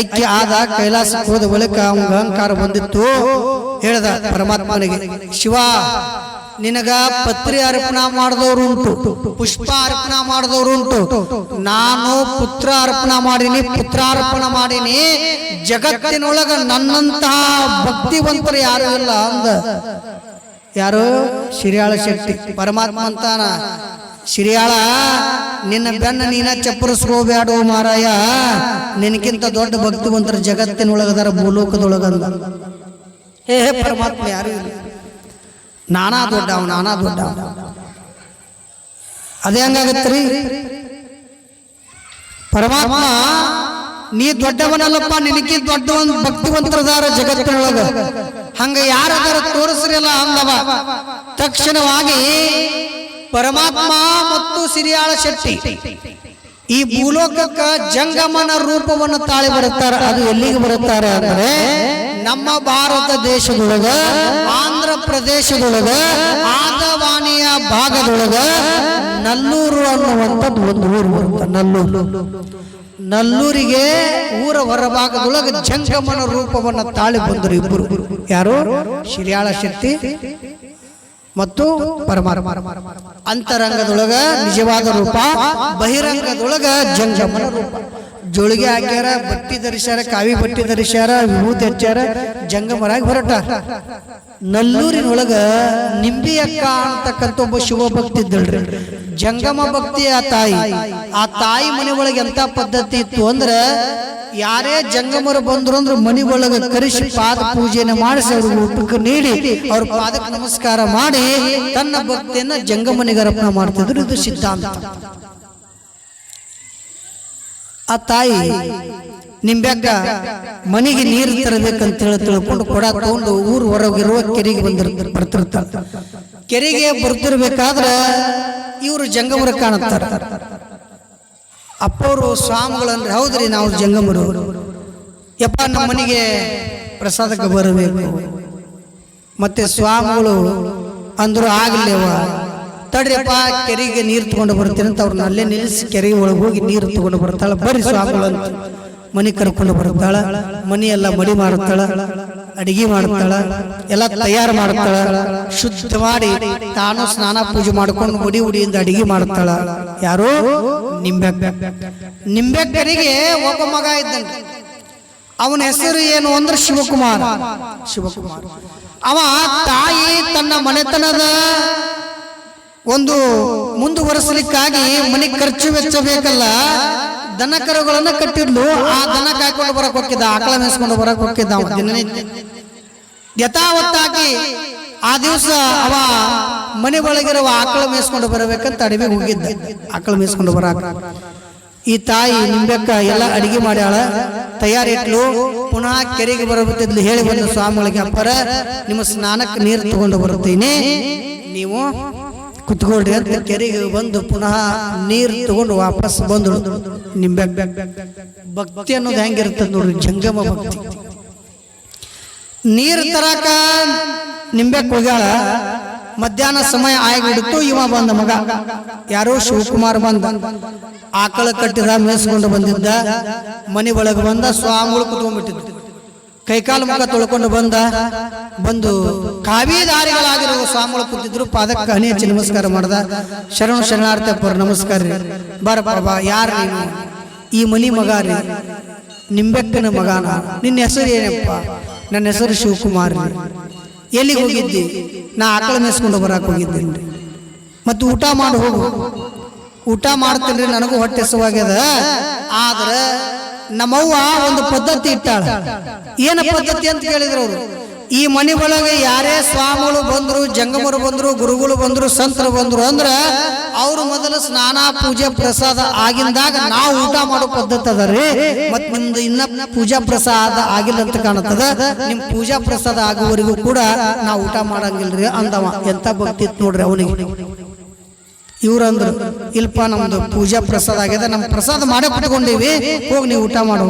ಐಕ್ಯ ಆದ ಕೈಲಾಸ ಹೋದ ಬಳಿಕ ಅವಂಗ ಅಹಂಕಾರ ಬಂದಿತ್ತು. ಹೇಳ್ದ ಪರಮಾತ್ಮನಿಗೆ, ಶಿವ, ನಿನಗ ಪತ್ರಿ ಅರ್ಪಣ ಮಾಡಿದವರು ಉಂಟು, ಪುಷ್ಪ ಅರ್ಪಣ ಮಾಡಿದವರು ಉಂಟು. ನಾನು ಪುತ್ರ ಅರ್ಪಣ ಮಾಡೀನಿ ಪುತ್ರಾರ್ಪಣ ಮಾಡೀನಿ. ಜಗತ್ತಿನೊಳಗ ನನ್ನಂತಹ ಭಕ್ತಿವಂತರು ಯಾರು ಇಲ್ಲ ಅಂದ. ಯಾರು? ಶಿರಿಯಾಳ ಶೆಟ್ಟಿ, ಪರಮಾತ್ಮ ಅಂತಾನ. ಶಿರಿಯಾಳ, ನಿನ್ನ ಬೆನ್ನ ನೀನ ಚಪ್ಪರಿಸ್ಕೋಬೇಡ ಮಾರಾಯ. ನಿನಗಿಂತ ದೊಡ್ಡ ಭಕ್ತಿವಂತರ ಜಗತ್ತಿನೊಳಗದಾರ ಭೂಲೋಕದೊಳಗಂದ. ಹೇ ಹೇ, ಪರಮಾತ್ಮ ಯಾರು ನಾನಾ ದೊಡ್ಡವ, ನಾನಾ ದೊಡ್ಡ ಅದೇ ಹಂಗಾಗತ್ತೀ ಪರಮಾತ್ಮ, ನೀ ದೊಡ್ಡವನಲ್ಲಪ್ಪ ನಿನಗೆ ಭಕ್ತಿ ಭಕ್ತಿವಂತರದಾರ ಜಗತ್ತಿನೊಳಗ. ಹಂಗ ಯಾರದಾರ ತೋರಿಸ್ರಲ್ಲ ಅಂದವ. ತಕ್ಷಣವಾಗಿ ಪರಮಾತ್ಮ ಮತ್ತು ಸಿರಿಯಾಳ ಶೆಟ್ಟಿ. ಈ ಭೂಲೋಕಕ್ಕ ಜಂಗಮನ ರೂಪವನ್ನು ತಾಳಿ ಬರುತ್ತಾರ. ಅದು ಎಲ್ಲಿಗೆ ಬರುತ್ತಾರೆ ಅಂದ್ರೆ ನಮ್ಮ ಭಾರತ ದೇಶದೊಳಗ, ಆಂಧ್ರ ಪ್ರದೇಶದೊಳಗ ಆದವಾಣಿಯ ಭಾಗದೊಳಗ ನಲ್ಲೂರು ಅನ್ನುವಂಥದ್ದು ಒಂದು ಊರು ಬರುತ್ತೆ. ನಲ್ಲೂರು. ನಲ್ಲೂರಿಗೆ ಊರ ಹೊರಭಾಗದೊಳಗ ಜಂಗಮನ ರೂಪವನ್ನು ತಾಳಿ ಬಂದರು ಇಬ್ಬರು. ಯಾರು? ಶಿರ್ಯಾಳ ಶಕ್ತಿ ಮತ್ತು ಪರಮಾತ್ಮ. ಅಂತರಂಗದೊಳಗ ನಿಜವಾದ ರೂಪ, ಬಹಿರಂಗದೊಳಗ ರೂಪ. ಜೋಳಿಗೆ ಹಾಕ್ಯಾರ ಬಟ್ಟಿ ಧರಿಸ್ಯಾರ, ಕಾವಿ ಬಟ್ಟಿ ಧರಿಸ್ಯಾರ, ವಿಭೂತಿ ಹಚ್ಚಾರ ಜಂಗಮರಾಗಿ ಹೊರಟ ನಲ್ಲೂರಿನೊಳಗ ನಿಂಬಿ ಅಕ್ಕ ಅಂತಕ್ಕಂಥ ಒಬ್ಬ ಶಿವಭಕ್ತಿ ಇದ್ದಳ್ರಿ. ಜಂಗಮ ಭಕ್ತಿ ಆ ತಾಯಿ. ಆ ತಾಯಿ ಮನೆ ಒಳಗೆ ಎಂತ ಪದ್ಧತಿ ಇತ್ತು ಅಂದ್ರೆ ಯಾರೇ ಜಂಗಮರು ಬಂದ್ರು ಅಂದ್ರೆ ಮನೆ ಒಳಗೆ ಕರೆಸಿ ಪಾದ ಪೂಜೆಯನ್ನು ಮಾಡಿಸಿ ಅವ್ರಿಗೆ ಊಟಕ್ಕೆ ನೀಡಿ, ಅವ್ರ ಪಾದಕ್ಕೆ ನಮಸ್ಕಾರ ಮಾಡಿ ತನ್ನ ಭಕ್ತಿಯನ್ನ ಜಂಗಮನಿಗೆ ಅರ್ಪಣೆ ಮಾಡ್ತಿದ್ರು. ಇದು ಸಿದ್ಧಾಂತ. ಆ ತಾಯಿ, ನಿಂಬ್ಯಾಕ ಮನೆಗೆ ನೀರು ತರಬೇಕಂತ ಹೇಳಿ ತಿಳ್ಕೊಂಡು ಕೊಡ ತಗೊಂಡು ಊರು ಹೊರಗಿರುವ ಕೆರೆಗೆ ಬಂದಿರ್ತಾರೆ ಬರ್ತಿರ್ತಾರೆ ಕೆರೆಗೆ ಬರ್ತಿರ್ಬೇಕಾದ್ರೆ ಇವರು ಜಂಗಮರು ಕಾಣುತ್ತಾರೆ. ಅಪ್ಪವರು ಸ್ವಾಮಿಗಳಂದ್ರೆ ಹೌದ್ರಿ ನಾವು ಜಂಗಮರು. ಯಪ್ಪ ನಮ್ಮ ಮನೆಗೆ ಪ್ರಸಾದಕ್ಕೆ ಬರಬೇಕು. ಮತ್ತೆ ಸ್ವಾಮಿಗಳು ಅಂದ್ರು ಆಗಲಿವ. ತಡ್ರಿಯಪ್ಪ ಕೆರೆಗೆ ನೀರು ತಗೊಂಡು ಬರ್ತೀನಿ ಅಂತ ಅವ್ರನ್ನ ಅಲ್ಲೇ ನಿಲ್ಲಿಸಿ ಕೆರೆಗೆ ಒಳಗೆ ಹೋಗಿ ನೀರು ತಗೊಂಡು ಬರ್ತಾಳ. ಬರ್ರಿ ಸ್ವಾಮಿಗಳು ಅಂತ ಮನೆ ಕರ್ಕೊಂಡು ಬರ್ತಾಳ. ಮನಿ ಎಲ್ಲ ಮಡಿ ಮಾಡುತ್ತಾಳ. ಅಡಿಗೆ ಮಾಡ್ತಾಳ, ಎಲ್ಲ ತಯಾರು ಮಾಡ್ತಾಳ ಶುದ್ಧ ಮಾಡಿ ತಾನು ಸ್ನಾನ ಪೂಜೆ ಮಾಡ್ಕೊಂಡು ಉಡಿ ಉಡಿಯಿಂದ ಅಡಿಗೆ ಮಾಡ್ತಾಳ. ಯಾರು? ನಿಂಬೆ ನಿಂಬೆಕ್ಕರಿಗೆ ಒಬ್ಬ ಮಗ ಇದ್ದಂತೆ ಅವನ ಹೆಸರು ಏನು ಅಂದ್ರೆ ಶಿವಕುಮಾರ. ಶಿವಕುಮಾರ್. ಅವ ತಾಯಿ ತನ್ನ ಮನೆತನದ ಒಂದು ಮುಂದುವರಿಸಲಿಕ್ಕಾಗಿ ಮನೆ ಖರ್ಚು ವೆಚ್ಚ ದನ ಕರುಗಳನ್ನ ಕಟ್ಟಿದ್ಲು ಆ ದನ ಕಾಯ್ಕೊಂಡು ಬರಕ್ ಹೋಗಿದ್ದ ಆಕಳ ಮೇಯಿಸ್ಕೊಂಡು ಬರಕ್ ಹೋಗಿದ್ದ ಯಥಾವತ್ತಾಗಿ ಆ ದಿವಸ ಅವ ಮನೆ ಒಳಗಿರುವ ಆಕಳ ಮೇಯಿಸ್ಕೊಂಡು ಬರಬೇಕಂತ ಅಡವಿಗೆ ಹೋಗಿದ್ದ. ಆಕಳ ಮೇಯಿಸ್ಕೊಂಡು ಬರಾಕ. ಈ ತಾಯಿ ನಿಂಬೆಕ್ಕ ಎಲ್ಲ ಅಡಿಗೆ ಮಾಡ್ಯಾಳ. ತಯಾರಿಟ್ಲು, ಪುನಃ ಕೆರೆಗೆ ಬರಬತ್ತಿದ್ಲು. ಹೇಳಿ ಬಂದು ಸ್ವಾಮಿಗಳಿಗೆ ಅಪ್ಪರ, ನಿಮ್ಮ ಸ್ನಾನಕ್ಕೆ ನೀರು ತಗೊಂಡು ಬರುತ್ತೀನಿ. ನೀವು ಕುತ್ಕೊಳ್ರಿ ಅಂತ ಕೆರೆಗೆ ಬಂದು ಪುನಃ ನೀರು ತಗೊಂಡು ವಾಪಸ್ ಬಂದು ನಿಂಬೆ ಭಕ್ತಿ ಅನ್ನೋದು ಹೆಂಗಿರ್ತದೆ ನೋಡ್ರಿ, ಜಂಗಮ ಭಕ್ತಿ. ನೀರು ತರಾಕ ನಿಂಬೆ ಹೋಗ್ಯಾಳ ಮಧ್ಯಾಹ್ನ ಸಮಯ ಆಗಿಬಿಡ್ತು, ಇವ ಬಂದ ಮಗ. ಯಾರೋ ಶಿವಕುಮಾರ್ ಬಂದ. ಆಕಳ ಕಟ್ಟಿದ ಮೇಯಿಸ್ಕೊಂಡು ಬಂದಿದ್ದ, ಮನೆ ಒಳಗೆ ಬಂದ, ಸ್ವಾಮಿಗಳು ಕುತ್ಕೊಂಡ್ಬಿಟ್ಟಿದ್ದ ಕೈಕಾಲು ಮುಖ ತೊಳ್ಕೊಂಡು ಬಂದ, ಬಂದು ಕಾವಿ ದಾರಿಗಳಾಗಿರುವ ಸ್ವಾಮಿಗಳು ಕೂತಿದ್ರು. ಪಾದಕ್ಕೆ ಹನಿ ಹಚ್ಚಿ ನಮಸ್ಕಾರ ಮಾಡ್ದ. ಶರಣ ಶರಣಾರ್ಥಪ್ಪರ ನಮಸ್ಕಾರ ರೀ. ಬರ ಬಾ ಯಾರು ನೀನು? ಈ ಮನಿ ಮಗ ರೀ. ನಿಂಬೆಕ್ಕನ ಮಗನ. ನಿನ್ನ ಹೆಸರು ಏನಪ್ಪ? ನನ್ನ ಹೆಸರು ಶಿವಕುಮಾರ್ ಎಲ್ಲಿಗೆ ಹೋಗಿದ್ದಿ? ನಾ ಆಕಳ ಮೇಸ್ಕೊಂಡು ಬರಕ್ಕೆ ಹೋಗಿದ್ದೀನಿ ರೀ. ಮತ್ತು ಊಟ ಮಾಡಿ ಹೋಗು. ಊಟ ಮಾಡ್ತೀನಿ ರೀ, ನನಗೂ ಹೊಟ್ಟೆ ಹಸುವಾಗ್ಯದ. ಆದ್ರೆ ನಮ್ಮವ್ವ ಒಂದು ಪದ್ಧತಿ ಇಟ್ಟಾಳ. ಏನ ಪದ್ಧತಿ ಅಂತ ಕೇಳಿದ್ರು ಅವರು? ಈ ಮನೆ ಒಳಗೆ ಯಾರೇ ಸ್ವಾಮಿಗಳು ಬಂದ್ರು, ಜಂಗಮರು ಬಂದ್ರು, ಗುರುಗಳು ಬಂದ್ರು, ಸಂತರು ಬಂದ್ರು ಅಂದ್ರ ಅವ್ರು ಮೊದಲು ಸ್ನಾನ, ಪೂಜೆ, ಪ್ರಸಾದ ಆಗಿಂದಾಗ ನಾವು ಊಟ ಮಾಡೋ ಪದ್ಧತಿ ಅದ ರೀ. ಮತ್ ನಿಮ್ದು ಇನ್ನ ಪೂಜಾ ಪ್ರಸಾದ ಆಗಿಲ್ಲ ಅಂತ ಕಾಣತ್ತದ. ನಿಮ್ ಪೂಜಾ ಪ್ರಸಾದ ಆಗುವವರೆಗೂ ಕೂಡ ನಾವು ಊಟ ಮಾಡಂಗಿಲ್ರಿ ಅಂದವ. ಎಂತ ಭಕ್ತಿ ನೋಡ್ರಿ ಅವನಿಗೆ. ಇವ್ರಂದ್ರು ಇಲ್ಪ ನಮ್ದು ಪೂಜಾ ಪ್ರಸಾದ ಆಗ್ಯದ ನಮ್ಮ ಪ್ರಸಾದ ಮಾಡೇ ಬಿಟ್ಕೊಂಡೀವಿ ಹೋಗಿ ನೀವು ಊಟ ಮಾಡೋ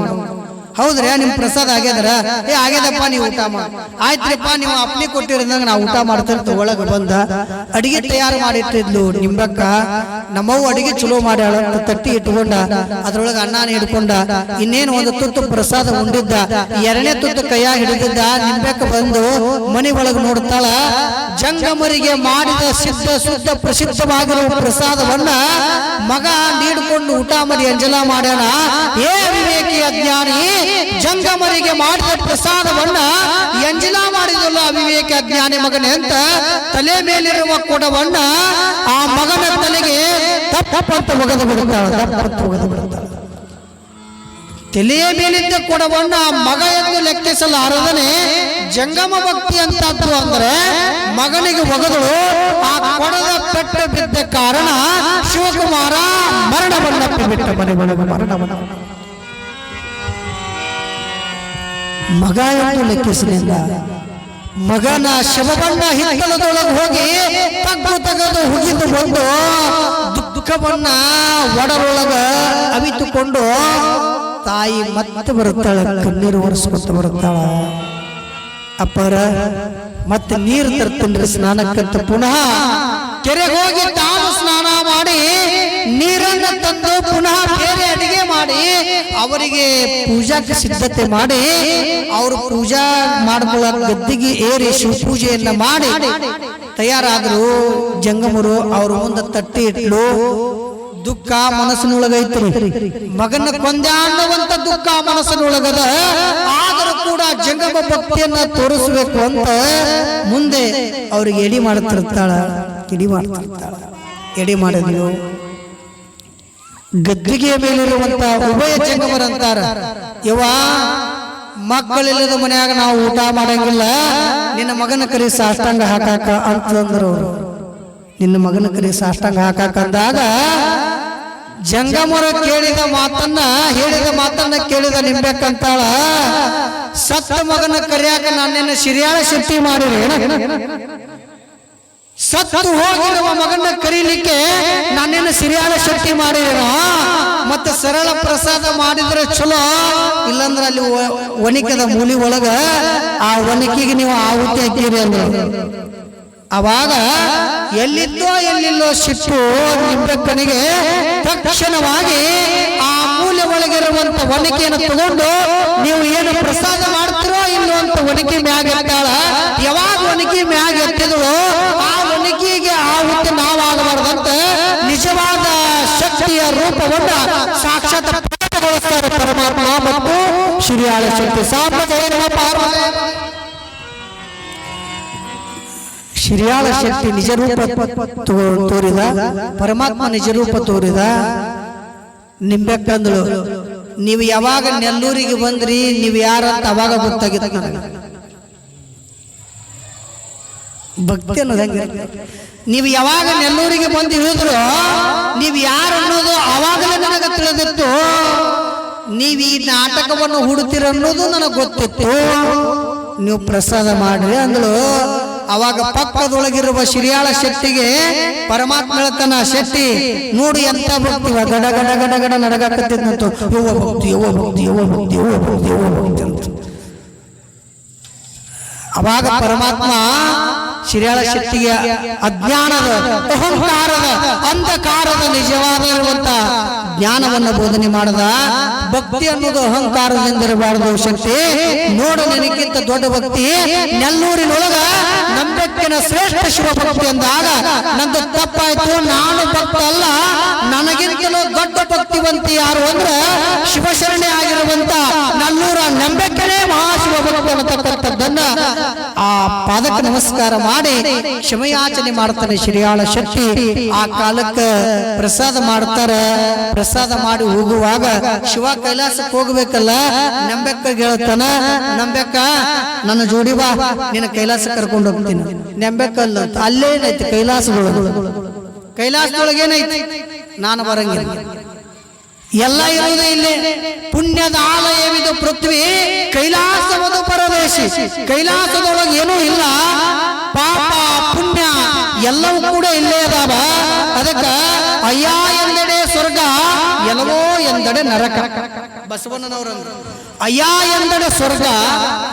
ಹೌದ್ರಿ ನಿಮ್ ಪ್ರಸಾದ ಆಗ್ಯದ್ರ? ಏ ಆಗ್ಯದಪ್ಪ ನೀವು ಊಟ ಮಾಡಿ. ಆಯ್ತ್ರಿಪ್ಪ ನೀವು ಅಪ್ನಿ ಕೊಟ್ಟಿರೋದಂಗ ನಾವು ಊಟ ಮಾಡ್ತಿರ್ತ ತಗೊಳಗ ಬಂದ. ಅಡಿಗೆ ತಯಾರು ಮಾಡಿಟ್ಟಿದ್ಲು ನಿಂಬಕ್ಕ. ನಮ್ಮವ್ವ ಅಡಿಗೆ ಚಲೋ ಮಾಡ್ಯಾಳ ತಟ್ಟಿ ಇಟ್ಕೊಂಡ ಅದ್ರೊಳಗ ಅನ್ನಾನ ಹಿಡ್ಕೊಂಡ. ಇನ್ನೇನು ಒಂದು ತುತ್ತು ಪ್ರಸಾದ ಉಂಡಿದ್ದ. ಎರಡನೇ ತುತ್ತು ಕೈಯ ಹಿಡಿದಿದ್ದ. ನಿಂಬಕ್ಕ ಬಂದು ಮನೆ ಒಳಗ ನೋಡ್ತಾಳ ಜಂಗಮರಿಗೆ ಮಾಡಿದ ಸಿದ್ಧ ಶುದ್ಧ ಪ್ರಸಿದ್ಧವಾಗಿರುವ ಪ್ರಸಾದವನ್ನ ಮಗ ನೀಡಿಕೊಂಡು ಊಟ ಮರಿ ಅಂಜಲ ಮಾಡ್ಯಾನ. ಏ ವಿವೇಕಿ ಅಜ್ಞಾನಿ, ಜಂಗಮರಿಗೆ ಮಾಡಿದ ಪ್ರಸಾದವನ್ನ ಎಂಜಲ ಮಾಡಿದಲ್ಲ ಅವಿವೇಕಿ ಅಜ್ಞಾನಿ ಮಗನೇ ಅಂತ ತಲೆ ಮೇಲಿರುವ ಕೊಡವನ್ನ ಆ ಮಗನ ತಲೆಗೆ ತಪ್ಪಂತ ಬಿಡುತ್ತಾಳ ತಲೆಯ ಮೇಲಿದ್ದ ಕೊಡವನ್ನ ಆ ಮಗ ಎಂದು ಲೆಕ್ಕಿಸಲಾರದನೆ ಜಂಗಮ ಭಕ್ತಿ ಅಂತದ್ದು ಅಂದ್ರೆ ಮಗನಿಗೆ ಒಗದಳು, ಆ ಕೊಡದ ಪೆಟ್ಟ ಬಿದ್ದ ಕಾರಣ ಶಿವಕುಮಾರ ಮರಣವನ್ನಪ್ಪಿ ಬಿಟ್ಟ ಮನೆ ಒಳಗೆ ಮರಣವನ್ನ. ಮಗ ಎಂದು ಲೆಕ್ಕಿಸಲಿಲ್ಲ. ಮಗನ ಶವವನ್ನ ಹಿತ್ತಲದೊಳಗೆ ಹೋಗಿ ತಗ್ಗು ತಗದು ಹುಗಿದು ಬಂದು ದುಃಖವನ್ನ ಒಡರೊಳಗ ಅವಿತುಕೊಂಡು ತಾಯಿ ಮತ್ತೆ ಬರುತ್ತಾಳೆ, ಕಣ್ಣೀರು ಒರೆಸ್ಕೊತ ಬರುತ್ತಾಳ. ಅಪ್ಪರ, ಮತ್ತೆ ನೀರು ತರ್ತೀನಿ ಸ್ನಾನಕ್ಕಂತ ಪುನಃ ಕೆರೆಗೆ ಹೋಗಿ ತಾನು ಸ್ನಾನ ಮಾಡಿ, ನೀರನ್ನು ತಂದು ಪುನಃ ಬೇರೆ ಅಡಿಗೆ ಮಾಡಿ, ಅವರಿಗೆ ಪೂಜಾಕ್ಕೆ ಸಿದ್ಧತೆ ಮಾಡಿ, ಅವರು ಪೂಜಾ ಮಾಡ್ಕೊಳ್ಳೋ ಗದ್ದಿಗೆ ಏರಿ ಶಿವ ಪೂಜೆಯನ್ನ ಮಾಡಿ, ತಯಾರಾದ್ರು ಜಂಗಮರು ಅವ್ರ ಮುಂದೆ ತಟ್ಟಿ ಇಟ್ಲು ದುಃಖ ಮನಸ್ಸಿನೊಳಗೈತ್ರಿ. ಮಗನ ಕೊಂದೆ ಅನ್ನುವಂತ ದುಃಖ ಮನಸ್ಸಿನೊಳಗದ ಆದರೂ ಕೂಡ ಜಂಗಮ ಭಕ್ತಿಯನ್ನ ತೋರಿಸ್ಬೇಕು ಅಂತ ಮುಂದೆ ಅವ್ರಿಗೆ ಎಡಿ ಮಾಡ್ತಿರ್ತಾಳ ಎಡಿ ಮಾಡ್ತಿರ್ತಾಳ. ಎಡಿ ಮಾಡಿದ್ಲು. ಗದ್ದಿಗೆಯ ಮೇಲಿರುವಂತ ಉಭಯ ಜಂಗಮರಂತಾರ ಇವ ಮಕ್ಕಳಿಲ್ಲದ ಮನೆಯಾಗ ನಾವು ಊಟ ಮಾಡಂಗಿಲ್ಲ, ನಿನ್ನ ಮಗನ ಕರಿ ಸಾಷ್ಟಾಂಗ ಹಾಕಾಕ ಅಂತಂದ್ರು ನಿನ್ನ ಮಗನ ಕರಿ ಸಾಷ್ಟಾಂಗ ಹಾಕಾಕ ಅಂದಾಗ ಜಂಗಮರ ಕೇಳಿದ ಮಾತನ್ನ, ಹೇಳಿದ ಮಾತನ್ನ ಕೇಳಿದ ನಿಂಬೆಕ್ಕಂತಾಳ, ಸತ್ತ ಮಗನ ಕರೆಯಾಕ ನಾನೇನು ಸಿರಿಯಾಳ ಶಕ್ತಿ ಮಾಡಿರಿ. ಸತ್ತು ಹೋಗಿರುವ ಮಗನ ಕರೀಲಿಕ್ಕೆ ನಾನೇನು ಸಿರಿಯಾಳ ಶಕ್ತಿ ಮಾಡಿರ ಮತ್ತೆ ಸರಳ ಪ್ರಸಾದ ಮಾಡಿದ್ರೆ ಚಲೋ, ಇಲ್ಲಂದ್ರೆ ಅಲ್ಲಿ ಒಣಿಕದ ಮೂಲಿ ಒಳಗ ಆ ಒಣಕಿಗೆ ನೀವು ಆಹುತಿ ಹಾಕಿರಿ ಅಂದ್ರೆ. ಅವಾಗ ಎಲ್ಲಿದ್ದೋ ಎಲ್ಲಿಲ್ಲೋ ಸಿಟ್ಟು ನಿಂಬೆಕ್ಕನಿಗೆ ತಕ್ಷಣವಾಗಿ ಆ ಮೂಲೆ ಒಳಗಿರುವಂತ ಒನಕೆಯನ್ನು ತಗೊಂಡು ನೀವು ಏನು ಪ್ರಸಾದ ಮಾಡ್ತಿರೋ ಇಲ್ಲೋ ಅಂತ ಒನಕೆ ಮ್ಯಾಗ ಎತ್ತಾಳ? ಯಾವಾಗ ಒನಕೆ ಮ್ಯಾಗ ಎತ್ತಿದಳು ಆ ಒನಕಿಗೆ ಆಹುತಿ ನಾವಾಗಬಾರ್ದಂತ ನಿಜವಾದ ಶಕ್ತಿಯ ರೂಪವನ್ನ ಸಾಕ್ಷಾತ್ ಪ್ರಕಟಗೊಳಿಸ್ತಾರೆ ಪರಮಾತ್ಮ ಮತ್ತು ಶ್ರೀಯಾಳ ಶಕ್ತಿ. ಸಾಂಬ ಪಾರ್ವತಿ. ಶಿರಿಯಾಳ ಶಕ್ತಿ ನಿಜ ರೂಪ ತೋರಿದ ಪರಮಾತ್ಮ ನಿಜ ರೂಪ ತೋರಿದ. ನಿಂಬೆಕ್ಕಂದಳು ನೀವು ಯಾವಾಗ ನೆಲ್ಲೂರಿಗೆ ಬಂದ್ರಿ ನೀವು ಯಾರಂತ ಅವಾಗ ಗೊತ್ತಾಗಿತ್ತು ನನಗೆ. ಭಕ್ತಿ ಅನ್ನೋದಂಗೆ ಹೆಂಗೆ? ನೀವು ಯಾವಾಗ ನೆಲ್ಲೂರಿಗೆ ಬಂದು ಹೇಳಿದ್ರು ನೀವು ಯಾರು ಅನ್ನೋದು ಅವಾಗಲೇ ನನಗೆ ತಿಳಿದಿತ್ತು. ನೀವು ಈ ನಾಟಕವನ್ನು ಹುಡುತಿರ ಅನ್ನೋದು ನನಗೆ ಗೊತ್ತಿತ್ತು. ನೀವು ಪ್ರಸಾದ ಮಾಡ್ರಿ ಅಂದಳು. ಅವಾಗ ಪಕ್ಕದೊಳಗಿರುವ ಶಿರಿಯಾಳ ಶಕ್ತಿಗೆ ಪರಮಾತ್ಮ ಹೇಳ್ತಾನ ಶಕ್ತಿ ನೋಡಿ ಎಂತ ಭಕ್ತಿ ಗಡ ಗಡ ಗಡ ಗಡ ಭಕ್ತಿ, ಯವ್ವ ಭಕ್ತಿ ಯವ್ವ ಭಕ್ತಿ ಯವ್ವ ಭಕ್ತಿ ಯವ್ವ ಭಕ್ತಿ ಅಂತ. ಅವಾಗ ಪರಮಾತ್ಮ ಶಿರ್ಯಾಳ ಶೆಟ್ಟಿಗೆ ಅಜ್ಞಾನದ, ಅಹಂಕಾರದ, ಅಂಧಕಾರದ ನಿಜವಾದ ಜ್ಞಾನವನ್ನು ಬೋಧನೆ ಮಾಡದ. ಭಕ್ತಿ ಅನ್ನೋದು ಅಹಂಕಾರದಿಂದ ಇರಬಾರದು ಶಕ್ತಿ. ನೋಡು ನಿನಗಿಂತ ದೊಡ್ಡ ಭಕ್ತಿ. ನೆಲ್ಲೂರಿನೊಳಗ ನಂಬಕ್ಕಿನ ಶ್ರೇಷ್ಠ ಶಿವಭಕ್ತಿ ಎಂದಾಗ ನಂದು ತಪ್ಪಾಯ್ತು. ನಾನು ಭಕ್ತ ಅಲ್ಲ. ನನಗಿಂತಲೂ ದೊಡ್ಡ ಭಕ್ತಿವಂತಿ ಯಾರು ಅಂದ್ರೆ ಶಿವಶರಣೆ ಆಗಿರುವಂತ ನಲ್ಲೂರ ನಂಬಕ್ಕನೇ ಮಹಾಶಿವಭಕ್ತಿ ಅನ್ನತಕ್ಕಂಥದ್ದನ್ನ ಪಾದಕ್ಕೆ ನಮಸ್ಕಾರ ಮಾಡಿ ಕ್ಷಮಯಾಚನೆ ಮಾಡ್ತಾರೆ ಶ್ರೀಯಾಳ ಶಕ್ತಿ ಆ ಕಾಲಕ್ಕೆ ಪ್ರಸಾದ ಮಾಡ್ತಾರ. ಪ್ರಸಾದ ಮಾಡಿ ಹೋಗುವಾಗ ಶಿವ ಕೈಲಾಸಕ್ಕೆ ಹೋಗ್ಬೇಕಲ್ಲ? ನಂಬೆಕ್ಕ ಹೇಳ್ತಾನ ನಂಬೆಕ್ಕ, ನನ್ನ ಜೋಡಿ ಬಾ, ನಿನ್ನ ಕೈಲಾಸ ಕರ್ಕೊಂಡು ಹೋಗ್ತೀನಿ. ನಂಬೆಕ್ಕಲ್ಲ ಅಲ್ಲೇನೈತಿ ಕೈಲಾಸಗಳು? ಕೈಲಾಸದೊಳಗೆ ಏನೈತಿ ನಾನು ಬರಂಗಿಲ್ಲ. ಎಲ್ಲ ಇರುವುದು ಇಲ್ಲಿ. ಪುಣ್ಯದ ಆಲಯವಿದು ಪೃಥ್ವಿ, ಕೈಲಾಸವದು ಪರದೇಶಿ. ಕೈಲಾಸದೊಳಗೆ ಏನೂ ಇಲ್ಲ. ಪಾಪ, ಪುಣ್ಯ ಎಲ್ಲವೂ ಕೂಡ ಇಲ್ಲೇ ಅದಾವ. ಅದಕ್ಕ ಅಯ್ಯ ಎಂದೆಡೆ ಸ್ವರ್ಗ, ಎಲ್ಲವೋ ಎಂದಡೆ ನರಕ. ಬಸವಣ್ಣನವರಂದ್ರು. ಅಯ್ಯ ಎಂದಡೆ ಸ್ವರ್ಗ,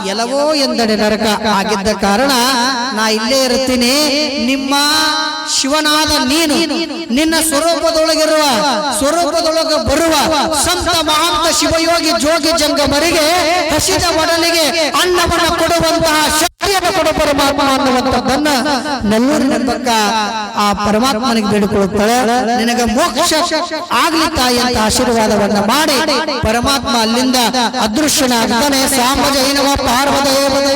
ಎಲ್ಲವೋ ಎಂದಡೆ ನರಕ. ಆಗಿದ್ದ ಕಾರಣ ನಾ ಇಲ್ಲೇ ಇರ್ತೀನಿ. ನಿಮ್ಮ ಶಿವನಾದ ನೀನು, ನಿನ್ನ ಸ್ವರೂಪದೊಳಗಿರುವ, ಸ್ವರೂಪದೊಳಗೆ ಬರುವ ಸಂತ ಮಹಾಂತ ಶಿವಯೋಗಿ ಜೋಗಿ ಜಂಗಮರಿಗೆ ಹಸಿದ ಒಡಲಿಗೆ ಅನ್ನವನ್ನ ಕೊಡುವಂತಹ ಶಕ್ತಿಯನ್ನು ಕೊಡುವ ಪರಮಾತ್ಮ ಅನ್ನುವಂಥದ್ದನ್ನ ನೆಲ್ಲೂರಿನ ಪಕ್ಕ ಆ ಪರಮಾತ್ಮನಿಗೆ ಬೇಡಿಕೊಳ್ಳುತ್ತಾಳೆ. ನಿನಗೆ ಮೋಕ್ಷ ಆಗ್ಲಿ ತಾಯಿ ಅಂತ ಆಶೀರ್ವಾದವನ್ನ ಮಾಡಿ ಪರಮಾತ್ಮ ಅಲ್ಲಿಂದ ಅದೃಶ್ಯನಾಗ್ತಾನೆ. ಸಾಮಜೈನವ ಪಾರ್ವದೇವದೇ